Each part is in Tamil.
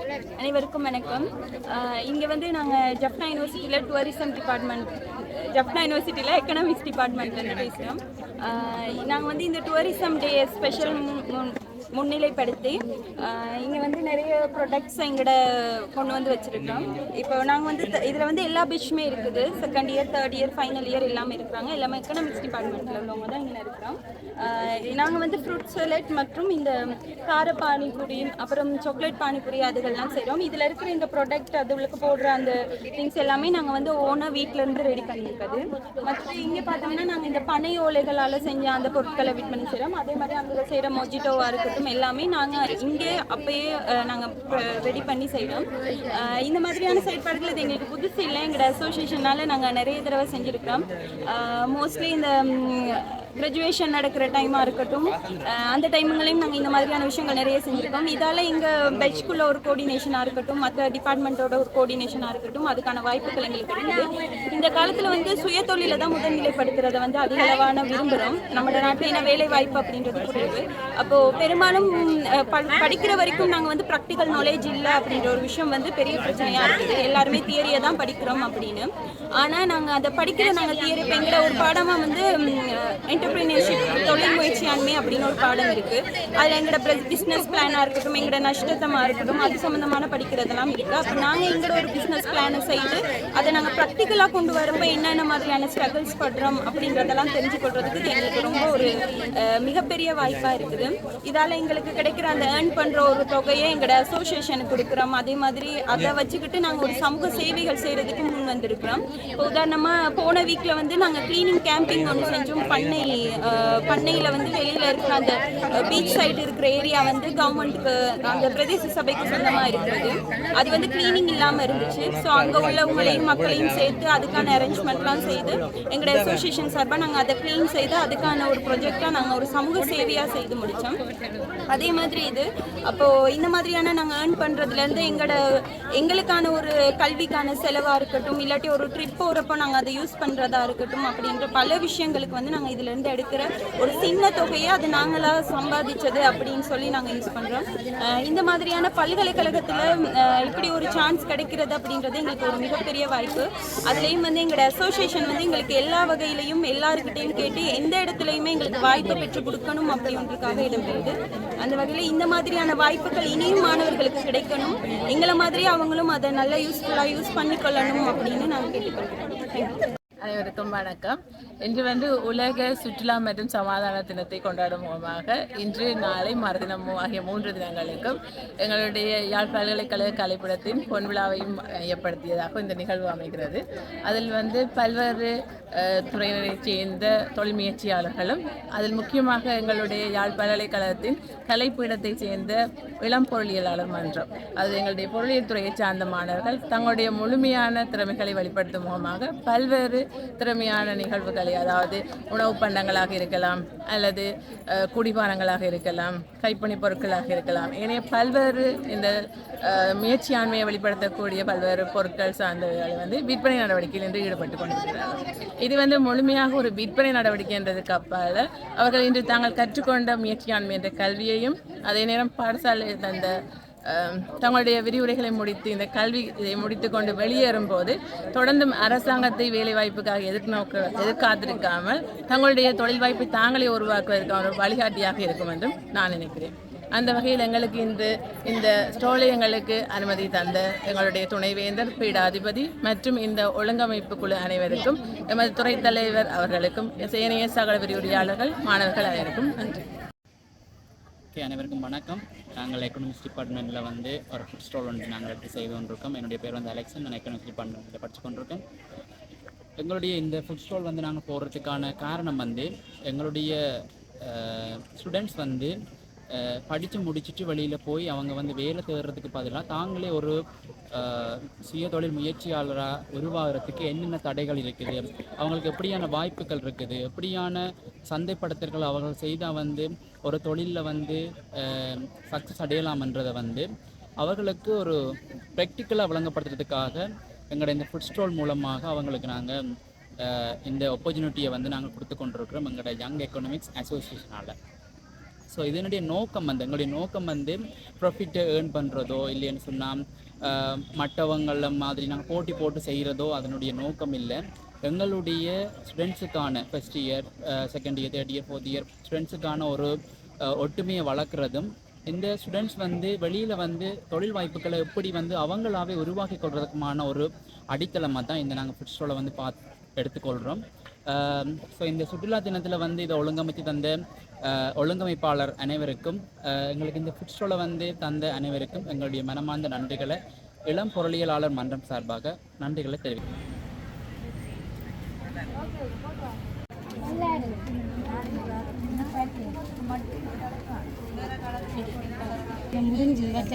அனைவருக்கும் வணக்கம். இங்கே வந்து நாங்கள் ஜப்னா யூனிவர்சிட்டியில் டூரிசம் டிபார்ட்மெண்ட் ஜப்னா யூனிவர்சிட்டியில் எக்கனாமிக்ஸ் டிபார்ட்மெண்ட்லேருந்து பேசுகிறோம் நாங்கள் வந்து இந்த டூரிசம் டே ஸ்பெஷல் முன்னிலைப்படுத்தி இங்கே வந்து நிறைய ப்ரொடக்ட்ஸ் எங்கட கொண்டு வந்து வச்சுருக்கோம். இப்போ நாங்கள் வந்து இதில் வந்து எல்லா பிஷ்மே இருக்குது. Second year third year final year எல்லாமே இருக்கிறாங்க. எல்லாமே எக்கனாமிக்ஸ் டிபார்ட்மெண்ட்டில் உள்ளவங்க தான் இங்கே இருக்கிறோம். நாங்கள் வந்து ஃப்ரூட் சலட் மற்றும் இந்த கார பானிபூரி அப்புறம் சாக்லேட் பானிபூரி அதுகள்லாம் செய்கிறோம் இதில் இருக்கிற இந்த ப்ராடக்ட் அது உள்ளுக்கு போடுற அந்த திங்ஸ் எல்லாமே நாங்கள் வந்து ஓனாக வீட்டிலேருந்து ரெடி பண்ணியிருக்கிறது. மற்ற இங்கே பார்த்தோம்னா நாங்கள் இந்த பனை ஓலைகளால் செஞ்ச அந்த பொருட்களை விட் செய்கிறோம் அதே மாதிரி அங்கே செய்கிற மொஜிட்டோவாக இருக்கட்டும் எல்லாமே நாங்கள் இங்கே அப்பயே நாங்கள் ரெடி பண்ணி செய்கிறோம் இந்த மாதிரியான செயற்பாடுகள் இது எங்களுக்கு புதுசு இல்லை. எங்களோட அசோசியேஷனால் நாங்கள் நிறைய தடவை செஞ்சுருக்கிறோம். மோஸ்ட்லி இந்த கிராஜுவேஷன் நடக்கிற டைமாக இருக்கட்டும். அந்த டைமுங்களையும் நாங்கள் இந்த மாதிரியான விஷயங்கள் நிறைய செஞ்சுருக்கோம். இதால் எங்கள் பெட்ச்குள்ளே ஒரு கோஆர்டினேஷனாக இருக்கட்டும் மற்ற டிபார்ட்மெண்ட்டோட ஒரு கோஆர்டினேஷனாக இருக்கட்டும் அதுக்கான வாய்ப்புகள் எங்களுக்கு இருக்குது. இந்த காலத்தில் வந்து சுய தொழிலை தான் முதன்நிலைப்படுத்துறதை வந்து அதிக அளவான விரும்புகிறோம் நம்ம நாட்டில் என்ன வேலை வாய்ப்பு அப்படின்றது குறைவு அப்போது பெரும்பாலும் ப- படிக்கிற வரைக்கும் நாங்கள் வந்து ப்ராக்டிக்கல் நாலேஜ் இல்லை அப்படின்ற ஒரு விஷயம் வந்து பெரிய பிரச்சனையாக இருக்குது. எல்லாருமே தியரியை தான் படிக்கிறோம் அப்படின்னு. ஆனால் நாங்கள் அதை படிக்கிற நாங்கள் தியரி இப்போ எங்கிட்ட ஒரு பாடமாக வந்து என்டர்பிரினர்ஷிப் தொழில் முயற்சியாண்மை அப்படின்னு ஒரு பாடம் இருக்குது அதில் எங்களோட பிஸ்னஸ் பிளானாக இருக்கட்டும் எங்களோட நஷ்டத்தமாக இருக்கட்டும் அது சம்மந்தமான படிக்கிறதெல்லாம் இருக்குது அப்போ நாங்கள் எங்களோட ஒரு பிஸ்னஸ் பிளானை செய்து அதை நாங்கள் ப்ராக்டிக்கலாக கொண்டு வரும்போது என்னென்ன மாதிரியான ஸ்ட்ரகிள்ஸ் படுறோம் அப்படின்றதெல்லாம் தெரிஞ்சுக்கொள்றதுக்கு இது எங்களுக்கு ரொம்ப ஒரு மிகப்பெரிய வாய்ப்பாக இருக்குது. இதால் எங்களுக்கு கிடைக்கிற அந்த ஏர்ன் பண்ணுற ஒரு தொகையை எங்களோட அசோசியேஷனுக்கு கொடுக்குறோம். அதே மாதிரி அதை வச்சுக்கிட்டு நாங்கள் ஒரு சமூக சேவைகள் செய்கிறதுக்கு முன் வந்திருக்கிறோம். இப்போ உதாரணமாக போன வீக்கில் வந்து நாங்கள் க்ளீனிங் கேம்பிங் ஒன்று செஞ்சோம். பண்ணை பண்ணையில் வந்து வெளியில் இருக்கிற அந்த பீச் சைடு இருக்கிற ஏரியா வந்து கவர்மெண்ட்டுக்கு அந்த பிரதேச சபைக்கு சொந்தமாக இருக்கிறது. அது வந்து கிளீனிங் இல்லாமல் இருந்துச்சு. ஸோ அங்கே உள்ளவங்களையும் மக்களையும் சேர்த்து அதுக்கான அரேஞ்ச்மெண்ட்லாம் செய்து எங்களோட அசோசியேஷன் சார்பாக நாங்கள் அதை க்ளீன் செய்து அதுக்கான ஒரு ப்ரொஜெக்டாக நாங்கள் ஒரு சமூக சேவையாக செய்து முடித்தோம் அதே மாதிரி இது. அப்போது இந்த மாதிரியான நாங்கள் ஏர்ன் பண்ணுறதுலேருந்து எங்களோட எங்களுக்கான ஒரு கல்விக்கான செலவாக இருக்கட்டும் இல்லாட்டி ஒரு ட்ரிப் போகிறப்போ நாங்கள் அதை யூஸ் பண்ணுறதா இருக்கட்டும் அப்படின்ற பல விஷயங்களுக்கு வந்து நாங்கள் இதிலேருந்து எடுக்கிற ஒரு சின்ன தொகையை அது நாங்களாக சம்பாதிச்சது அப்படின்னு சொல்லி நாங்கள் யூஸ் பண்ணுறோம் இந்த மாதிரியான பல்கலைக்கழகத்தில் இப்படி ஒரு சான்ஸ் கிடைக்கிறது அப்படின்றது எங்களுக்கு ஒரு மிகப்பெரிய வாய்ப்பு. அதுலேயும் வந்து எங்களோட அசோசியேஷன் வந்து எங்களுக்கு எல்லா வகையிலையும் எல்லாருக்கிட்டையும் கேட்டு எந்த இடத்துலையுமே எங்களுக்கு வாய்ப்பு பெற்றுக் கொடுக்கணும் அப்படின்றதுக்காக இடம்பெறுது அந்த வகையில் இந்த மாதிரியான வாய்ப்புகள் இனியும் மாணவர்களுக்கு கிடைக்கணும். எங்களை மாதிரி அவங்களும் அதை நல்லா யூஸ்ஃபுல்லாக யூஸ் பண்ணிக்கொள்ளணும் அப்படின்னு நாங்கள் கேட்டுக்கொள்கிறோம் அனைவருக்கும் வணக்கம். இன்று வந்து உலக சுற்றுலா மற்றும் சமாதான தினத்தை கொண்டாடும் முகமாக இன்று நாளை மறுதினம் ஆகிய மூன்று தினங்களுக்கும் எங்களுடைய யாழ் பல்கலைக்கழக கலைப்படத்தின் பொன் விழாவையும் ஏற்படுத்தியதாக இந்த நிகழ்வு அமைகிறது. அதில் வந்து பல்வேறு அஹ், துறையினரைச் சேர்ந்த தொழில் முயற்சியாளர்களும் அதில் முக்கியமாக எங்களுடைய யாழ் பல்கலைக்கழகத்தின் கலைப்பீடத்தை சேர்ந்த இளம் பொருளியலாளர் மன்றம் அது எங்களுடைய பொருளியல் துறையை சார்ந்த மாணவர்கள் தங்களுடைய முழுமையான திறமைகளை வெளிப்படுத்தும் முகமாக பல்வேறு திறமையான நிகழ்வுகளை அதாவது உணவுப் பண்டங்களாக இருக்கலாம் அல்லது குடிபானங்களாக இருக்கலாம் கைப்பணி பொருட்களாக இருக்கலாம். ஏனைய பல்வேறு இந்த முயற்சியாண்மையை வெளிப்படுத்தக்கூடிய பல்வேறு பொருட்கள் சார்ந்தவர்களை வந்து விற்பனை நடவடிக்கையில் இன்று ஈடுபட்டு கொண்டிருக்கிறார்கள். இது வந்து முழுமையாக ஒரு விற்பனை நடவடிக்கை என்றதுக்கு அப்பால் அவர்கள் இன்று தாங்கள் கற்றுக்கொண்ட முயற்சியாண்மை என்ற கல்வியையும் அதே நேரம் பாடசாலை தந்த தங்களுடைய விரிவுரைகளை முடித்து இந்த கல்வி இதை முடித்து கொண்டு வெளியேறும் போது தொடர்ந்தும் அரசாங்கத்தை வேலைவாய்ப்புக்காக எதிர்நோக்க எதிர்காத்திருக்காமல் தங்களுடைய தொழில் வாய்ப்பை தாங்களே உருவாக்குவதற்கான ஒரு வழிகாட்டியாக இருக்கும் என்றும் நான் நினைக்கிறேன். அந்த வகையில் எங்களுக்கு இன்று இந்த ஸ்டோலை எங்களுக்கு அனுமதி தந்த எங்களுடைய துணைவேந்தர் பீடாதிபதி மற்றும் இந்த ஒழுங்கமைப்பு குழு அனைவருக்கும் எமது துறைத் தலைவர் அவர்களுக்கும் சேனைய சகல விரிவுரையாளர்கள் மாணவர்கள் அனைவருக்கும் நன்றி. ஓகே அனைவருக்கும் வணக்கம். நாங்கள் எக்கனாமிக்ஸ் டிபார்ட்மெண்ட்டில் வந்து ஒரு ஃபுட் ஸ்டால் ஒன்று நாங்கள் எடுத்து செய்து கொண்டிருக்கோம். என்னுடைய பேர் வந்து அலெக்சன் நான் எக்கனாமிக்ஸ் டிபார்ட்மெண்ட்டில் படித்து கொண்டிருக்கேன். எங்களுடைய இந்த ஃபுட் ஸ்டால் வந்து நாங்கள் போகிறதுக்கான காரணம் வந்து எங்களுடைய ஸ்டூடெண்ட்ஸ் வந்து படித்து முடிச்சுட்டு வெளியில் போய் அவங்க வந்து வேலை தேடுறதுக்கு பதிலாக தாங்களே ஒரு சுய தொழில் முயற்சியாளராக உருவாகிறதுக்கு என்னென்ன தடைகள் இருக்குது? அவங்களுக்கு எப்படியான வாய்ப்புகள் இருக்குது? எப்படியான சந்தைப்படுத்தல்கள் அவர்கள் செய்தால் வந்து ஒரு தொழிலில் வந்து சக்ஸஸ் அடையலாம்ன்றதை வந்து அவர்களுக்கு ஒரு ப்ராக்டிக்கலாக வழங்கப்படுத்துறதுக்காக எங்களோட இந்த ஃபுட் ஸ்டால் மூலமாக அவங்களுக்கு நாங்கள் இந்த ஆப்பர்ச்சுனிட்டியை வந்து நாங்கள் கொடுத்து கொண்டிருக்கிறோம் எங்களோட யங் எக்கனாமிக்ஸ் அசோசியேஷனால் ஸோ இதனுடைய நோக்கம் வந்து எங்களுடைய நோக்கம் வந்து ப்ராஃபிட்டை ஏர்ன் பண்ணுறதோ இல்லைன்னு சொன்னால் மற்றவங்கள மாதிரி நாங்கள் போட்டி போட்டு செய்கிறதோ அதனுடைய நோக்கம் இல்லை. எங்களுடைய ஸ்டூடெண்ட்ஸுக்கான first year second year third year fourth year ஸ்டூடெண்ட்ஸுக்கான ஒரு ஒட்டுமையை ஒற்றுமையை வளர்க்குறதும் இந்த ஸ்டூடெண்ட்ஸ் வந்து வெளியில் வந்து தொழில் வாய்ப்புகளை எப்படி வந்து அவங்களாவே உருவாக்கி கொள்றதுக்குமான ஒரு அடித்தளமாக தான் இந்த நாங்கள் ஃபுட் வந்து பார்த்து எடுத்துக்கொள்கிறோம் ஸோ இந்த சுற்றுலா தினத்தில் வந்து இதை ஒழுங்கமைத்து தந்த ஒழுங்கமைப்பாளர் அனைவருக்கும் எங்களுக்கு இந்த ஃபுட் ஸ்டாலை வந்து தந்த அனைவருக்கும் எங்களுடைய மனமார்ந்த நன்றிகளை இளம் பொருளியலாளர் மன்றம் சார்பாக நன்றிகளை தெரிவிக்கிறேன். முடிஞ்சு வச்ச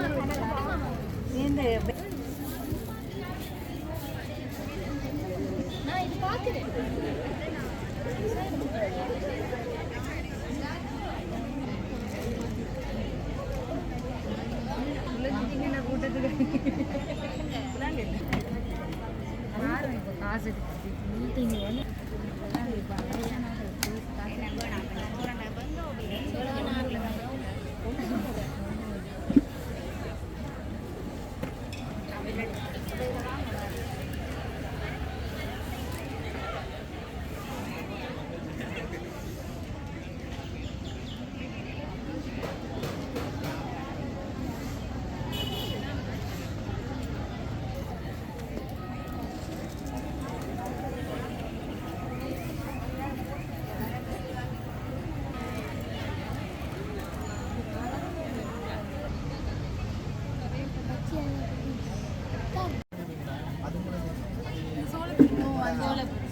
சம்பவங்கள் எல்லாம்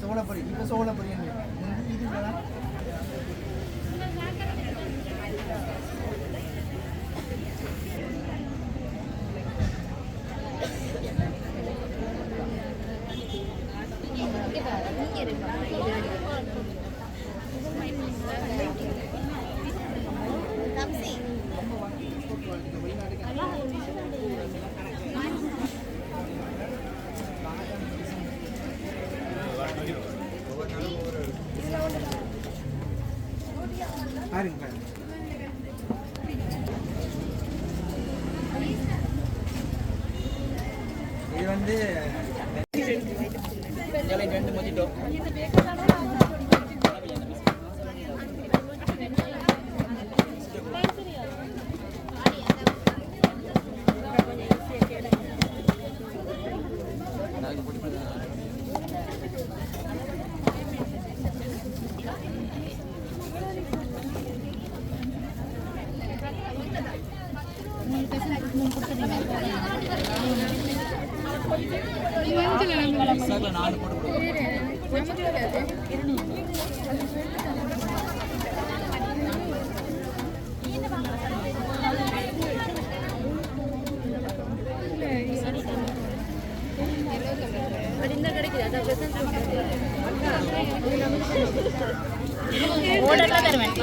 சோளப்பொரி இப்போ சோளப்பொரி இது வந்து ரெண்டு மொஜிட்டோ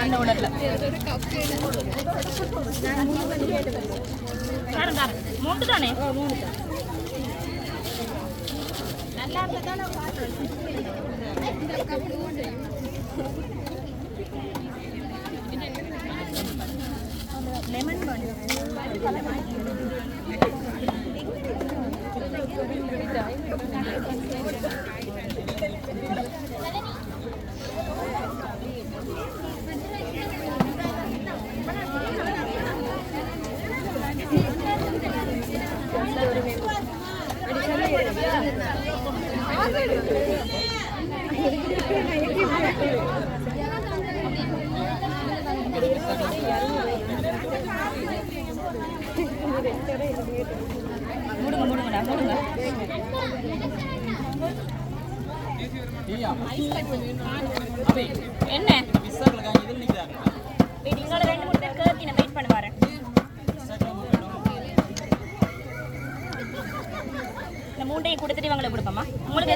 കണ്ണു കൊണ്ടല്ല മൂന്ന് തന്നെ നല്ല ലെമൺ വേണ്ട மூடுங்க மூடுங்கண்ணா மூடுங்க என்ன நீங்களும் ரெண்டு மூணு மூண்டையும் கொடுத்துட்டு இவங்களை கொடுப்போமா? உங்களுக்கு